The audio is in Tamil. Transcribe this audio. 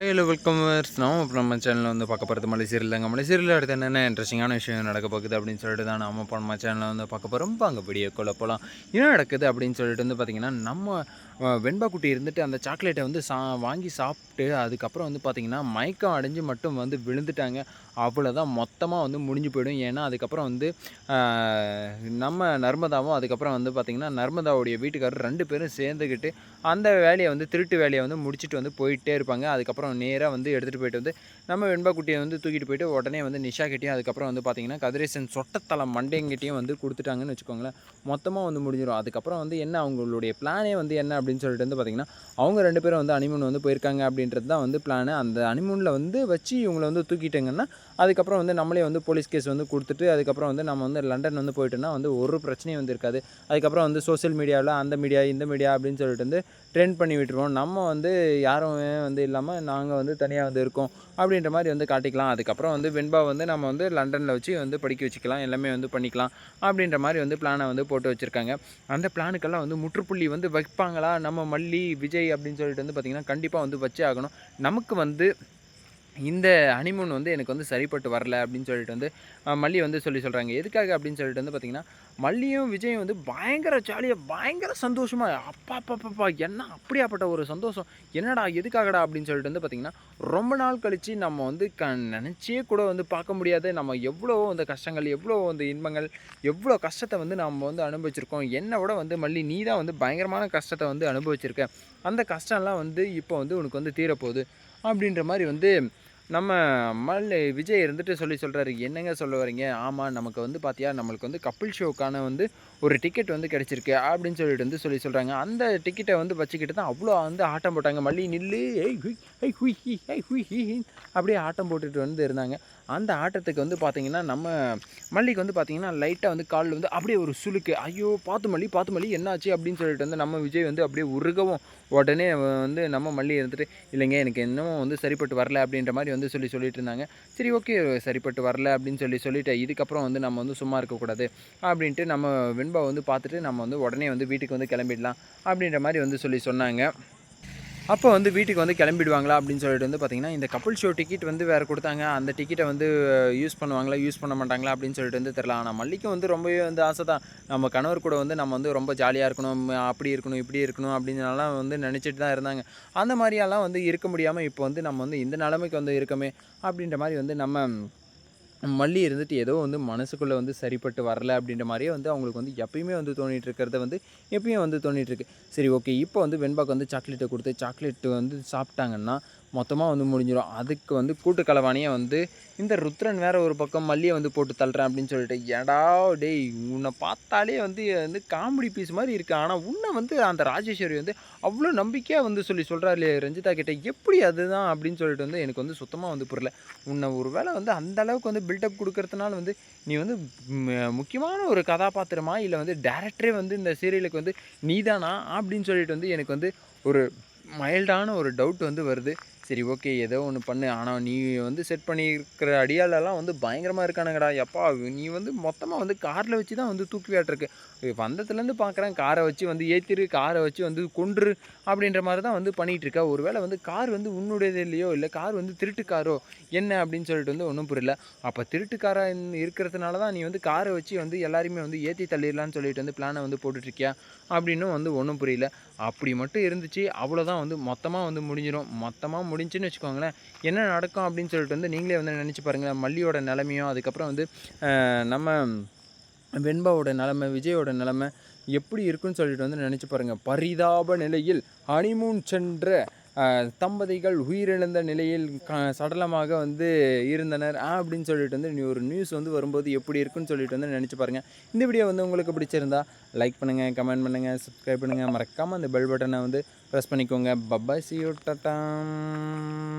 ஹலோ வெல்கம் நாம் இப்போ நம்ம சேனலில் வந்து பார்க்க போகிறது மலை சீரியல் தாங்க. மலை அடுத்து என்னென்ன இன்ட்ரெஸ்டிங்கான விஷயம் நடக்க போகுது அப்படின்னு சொல்லிட்டு தான் நம்ம இப்போ நம்ம சேனலில் வந்து பார்க்க போகிறோம் அங்கே வீடியோக்குள்ளே போகலாம் என்ன நடக்குது அப்படின்னு சொல்லிட்டு வந்து பார்த்திங்கன்னா நம்ம வெண்பாக்குட்டி வெண்பா குட்டி இருந்துட்டு அந்த சாக்லேட்டை வந்து சா வாங்கி சாப்பிட்டு அதுக்கப்புறம் வந்து பார்த்திங்கன்னா மயக்கம் அடைஞ்சு மட்டும் வந்து விழுந்துட்டாங்க. அவ்வளோதான் மொத்தமாக வந்து முடிஞ்சு போயிடும். ஏன்னா அதுக்கப்புறம் வந்து நம்ம நர்மதாவும் அதுக்கப்புறம் வந்து பார்த்திங்கன்னா நர்மதாவுடைய வீட்டுக்காரர் ரெண்டு பேரும் சேர்ந்துக்கிட்டு அந்த வேலையை வந்து திருட்டு வேலையை வந்து முடிச்சுட்டு வந்து போயிட்டே இருப்பாங்க. அதுக்கப்புறம் நேராக வந்து எடுத்துகிட்டு போயிட்டு வந்து நம்ம வெண்பா குட்டியை வந்து தூக்கிட்டு போயிட்டு உடனே வந்து நிஷா கிட்டேயும் அதுக்கப்புறம் வந்து பார்த்திங்கன்னா கதிரேசன் சொட்டத்தலை மண்டையங்கிட்டையும் வந்து கொடுத்துட்டாங்கன்னு வச்சுக்கோங்களேன். மொத்தமாக வந்து முடிஞ்சிடும் அதுக்கப்புறம் வந்து என்ன அவங்களுடைய பிளானே வந்து என்ன அப்படின்னு சொல்லிட்டு வந்து பார்த்திங்கன்னா அவங்க ரெண்டு பேரும் வந்து அனிமூன் வந்து போயிருக்காங்க அப்படின்றது தான் வந்து பிளானு அந்த அனிமூனில் வந்து வச்சு இவங்களை வந்து தூக்கிட்டாங்கன்னா அதுக்கப்புறம் வந்து நம்மளே வந்து போலீஸ் கேஸ் வந்து கொடுத்துட்டு அதுக்கப்புறம் வந்து நம்ம வந்து லண்டன் வந்து போயிட்டோன்னா வந்து ஒரு பிரச்சனையும் வந்து இருக்காது. அதுக்கப்புறம் வந்து சோஷியல் மீடியாவில் அந்த மீடியா இந்த மீடியா அப்படின்னு சொல்லிட்டு வந்து ட்ரெண்ட் பண்ணி விட்டுருவோம். நம்ம வந்து யாரும் வந்து இல்லாமல் நாங்கள் வந்து தனியாக வந்து இருக்கோம் அப்படின்ற மாதிரி வந்து காட்டிக்கலாம். அதுக்கப்புறம் வந்து வெண்பா வந்து நம்ம வந்து லண்டனில் வச்சு வந்து படிக்க வச்சுக்கலாம். எல்லாமே வந்து பண்ணிக்கலாம் அப்படின்ற மாதிரி வந்து பிளானை வந்து போட்டு வச்சுருக்காங்க. அந்த பிளானுக்கெல்லாம் வந்து முற்றுப்புள்ளி வந்து வைப்பாங்களா? நம்ம மல்லி விஜய் அப்படின்னு சொல்லிட்டு வந்து பார்த்திங்கன்னா கண்டிப்பாக வந்து வச்சே ஆகணும். நமக்கு வந்து இந்த ஹனிமூன் வந்து எனக்கு வந்து சரிப்பட்டு வரல அப்படின்னு சொல்லிட்டு வந்து மல்லி வந்து சொல்லி சொல்கிறாங்க எதுக்காக அப்படின்னு சொல்லிட்டு வந்து பார்த்திங்கன்னா மல்லியும் விஜயும் வந்து பயங்கர ஜாலியாக பயங்கர சந்தோஷமாக அப்பா அப்பா அப்பா என்ன அப்படியாப்பட்ட ஒரு சந்தோஷம்? என்னடா எதுக்காகடா? அப்படின்னு சொல்லிட்டு வந்து பார்த்திங்கன்னா ரொம்ப நாள் கழித்து நம்ம வந்து க நினச்சே கூட வந்து பார்க்க முடியாத. நம்ம எவ்வளோ அந்த கஷ்டங்கள் எவ்வளோ அந்த இன்பங்கள் எவ்வளோ கஷ்டத்தை வந்து நம்ம வந்து அனுபவிச்சிருக்கோம். என்னை விட வந்து மல்லி நீ தான் வந்து பயங்கரமான கஷ்டத்தை வந்து அனுபவிச்சிருக்க. அந்த கஷ்டம்லாம் வந்து இப்போ வந்து உனக்கு வந்து தீரப்போகுது. அப்படின்ற மாதிரி வந்து நம்ம மல் விஜய் இருந்துட்டு சொல்லி சொல்கிறாரு என்னங்க சொல்ல வரீங்க? ஆமாம் நமக்கு வந்து பார்த்தியா நம்மளுக்கு வந்து கப்பிள் ஷோக்கான வந்து ஒரு டிக்கெட் வந்து கிடச்சிருக்கு அப்படின்னு சொல்லிட்டு வந்து சொல்லி சொல்கிறாங்க அந்த டிக்கெட்டை வந்து வச்சுக்கிட்டு தான் அவ்வளோ வந்து ஆட்டம் போட்டாங்க. மல்லி நில்லு ஹை ஹுய் ஹை ஹுய் ஹி ஹை ஹுய் ஹி ஹி அப்படியே ஆட்டம் போட்டுட்டு வந்து இருந்தாங்க. அந்த ஆட்டத்துக்கு வந்து பார்த்திங்கன்னா நம்ம மல்லிக்கு வந்து பார்த்திங்கன்னா லைட்டாக வந்து காலில் வந்து அப்படியே ஒரு சுளுக்கு. ஐயோ பார்த்து மல்லி பார்த்து மல்லி என்னாச்சு அப்படின்னு சொல்லிட்டு வந்து நம்ம விஜய் வந்து அப்படியே உருகவும். உடனே வந்து நம்ம மல்லி இருந்துட்டு இல்லைங்க எனக்கு இன்னும் வந்து சரிப்பட்டு வரல அப்படின்ற மாதிரி வந்து சொல்லி சொல்லிட்டு இருந்தாங்க. சரி ஓகே சரிப்பட்டு வரல அப்படின்னு சொல்லி சொல்லிட்டு இதுக்கப்புறம் வந்து நம்ம வந்து சும்மா இருக்கக்கூடாது அப்படின்ட்டு நம்ம வெண்பா வந்து பார்த்துட்டு நம்ம வந்து உடனே வந்து வீட்டுக்கு வந்து கிளம்பிடலாம் அப்படின்ற மாதிரி வந்து சொல்லி சொன்னாங்க. அப்போ வந்து வீட்டுக்கு வந்து கிளம்பிடுவாங்களா அப்படின்னு சொல்லிட்டு வந்து பார்த்தீங்கன்னா இந்த கப்புள் ஷோ டிக்கெட் வந்து வேறு கொடுத்தாங்க. அந்த டிக்கெட்டை வந்து யூஸ் பண்ணுவாங்களா யூஸ் பண்ண மாட்டாங்களா அப்படின்னு சொல்லிட்டு வந்து தெரில ஆனால் மல்லிக்கும் வந்து ரொம்பவே வந்து ஆசை தான். நம்ம கணவர் கூட வந்து நம்ம வந்து ரொம்ப ஜாலியாக இருக்கணும் அப்படி இருக்கணும் இப்படி இருக்கணும் அப்படின்னாலாம் வந்து நினச்சிட்டு தான் இருந்தாங்க. அந்த மாதிரியெல்லாம் வந்து இருக்க முடியாமல் இப்போ வந்து நம்ம வந்து இந்த நிலைமைக்கு வந்து இருக்கமே அப்படின்ற மாதிரி வந்து நம்ம மல்லி இருந்துட்டு ஏதோ வந்து மனசுக்குள்ளே வந்து சரிப்பட்டு வரல அப்படின்ற மாதிரியே வந்து அவங்களுக்கு வந்து எப்பயுமே வந்து தோணிட்டு இருக்கிறத வந்து எப்பயும் வந்து தோணிட்டு இருக்கு சரி ஓகே. இப்போ வந்து வெண்பாக்கு வந்து சாக்லேட்டை கொடுத்து சாக்லேட்டு வந்து சாப்பிட்டாங்கன்னா மொத்தமாக வந்து முடிஞ்சிடும் அதுக்கு வந்து கூட்டு கலவாணியை வந்து இந்த ருத்ரன் வேற ஒரு பக்கம் மல்லியை வந்து போட்டு தள்ளுறேன் அப்படின்னு சொல்லிட்டு ஏடா டேய் உன்னை பார்த்தாலே வந்து வந்து காமெடி பீஸ் மாதிரி இருக்கு. ஆனால் உன்னை வந்து அந்த ராஜேஸ்வரி வந்து அவ்வளோ நம்பிக்கையாக வந்து சொல்லி சொல்கிறாரு ரஞ்சிதா கிட்டே எப்படி அதுதான்? அப்படின்னு சொல்லிட்டு வந்து எனக்கு வந்து சுத்தமாக வந்து புரியல. உன்னை ஒரு வேளை வந்து அந்த அளவுக்கு வந்து பில்டப் கொடுக்கறதுனால வந்து நீ வந்து முக்கியமான ஒரு கதாபாத்திரமா இல்லை வந்து டேரக்டரே வந்து இந்த சீரியலுக்கு வந்து நீதானா? அப்படின்னு சொல்லிட்டு வந்து எனக்கு வந்து ஒரு மைல்டான ஒரு டவுட் வந்து வருது. சரி ஓகே ஏதோ ஒன்று பண்ணு. ஆனால் நீ வந்து செட் பண்ணியிருக்கிற அடியாலெல்லாம் வந்து பயங்கரமாக இருக்கானுங்கடா. எப்பா நீ வந்து மொத்தமாக வந்து காரில் வச்சு தான் வந்து தூக்கி விளையாட்டுருக்கு. வந்ததுலேருந்து பார்க்குறேன் காரை வச்சு வந்து ஏற்றிரு காரை வச்சு வந்து கொன்று அப்படின்ற மாதிரி தான் வந்து பண்ணிகிட்டு ஒரு வேளை வந்து கார் வந்து உன்னுடையது இல்லையோ இல்லை கார் வந்து திருட்டு காரோ என்ன அப்படின்னு சொல்லிட்டு வந்து ஒன்றும் புரியல. அப்போ திருட்டுக்காரா இருக்கிறதுனால தான் நீ வந்து காரை வச்சு வந்து எல்லாரையுமே வந்து ஏற்றி தள்ளிடலான்னு சொல்லிட்டு வந்து பிளானை வந்து போட்டுட்ருக்கியா அப்படின்னும் வந்து ஒன்றும் புரியல. அப்படி மட்டும் இருந்துச்சு. அவ்வளோதான் வந்து மொத்தமாக வந்து முடிஞ்சிடும் மொத்தமாக முடி முடிஞ்சுன்னு வச்சுக்கோங்களேன். என்ன நடக்கும் அப்படின்னு சொல்லிட்டு வந்து நீங்களே வந்து நினச்சி பாருங்களேன். மல்லியோட நிலமையும் அதுக்கப்புறம் வந்து நம்ம வெண்பாவோட நிலமை விஜயோட நிலமை எப்படி இருக்குன்னு சொல்லிட்டு வந்து நினச்சி பாருங்கள் பரிதாப நிலையில் ஹனிமூன் சென்ற தம்பதிகள் உயிரிழந்த நிலையில் க சடலமாக வந்து இருந்தனர். அப்படின்னு சொல்லிட்டு வந்து நீ ஒரு நியூஸ் வந்து வரும்போது எப்படி இருக்குன்னு சொல்லிட்டு வந்து நினச்சி பாருங்கள் இந்த வீடியோ வந்து உங்களுக்கு பிடிச்சிருந்தா லைக் பண்ணுங்கள் கமெண்ட் பண்ணுங்கள் சப்ஸ்கிரைப் பண்ணுங்கள் மறக்காமல் அந்த பெல் பட்டனை வந்து ப்ரெஸ் பண்ணிக்கோங்க. பப்பாய் சி டாட்டாம்